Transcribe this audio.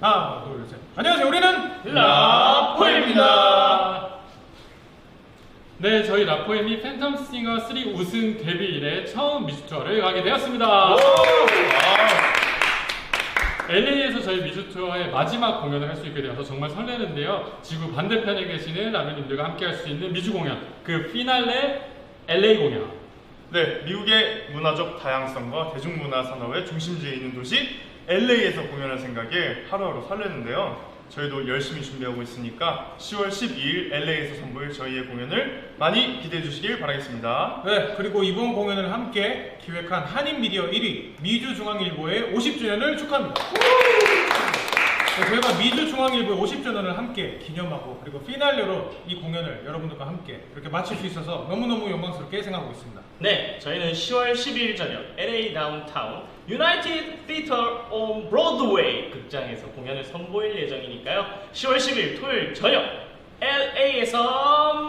하나, 둘, 셋. 안녕하세요. 우리는 라포엠입니다. 네, 저희 라포엠이 팬텀 싱어 3 우승 데뷔 이래 처음 미주 투어를 가게 되었습니다. LA에서 저희 미주 투어의 마지막 공연을 할 수 있게 되어서 정말 설레는데요. 지구 반대편에 계시는 라면님들과 함께 할 수 있는 미주 공연, 그 피날레 LA 공연. 네, 미국의 문화적 다양성과 대중문화 산업의 중심지에 있는 도시 LA에서 공연할 생각에 하루하루 설레는데요. 저희도 열심히 준비하고 있으니까 10월 12일 LA에서 선보일 저희의 공연을 많이 기대해 주시길 바라겠습니다. 네, 그리고 이번 공연을 함께 기획한 한인 미디어 1위 미주중앙일보의 50주년을 축하합니다. 네, 저희가 미주중앙일보의 50주년을 함께 기념하고 그리고 피날레로 이 공연을 여러분들과 함께 이렇게 마칠 수 있어서 너무너무 영광스럽게 생각하고 있습니다. 네, 저희는 10월 12일 저녁 LA 다운타운 유나이티드 피터 온 브로드웨이 극장에서 공연을 선보일 예정이니까요. 10월 10일 토요일 저녁 LA에서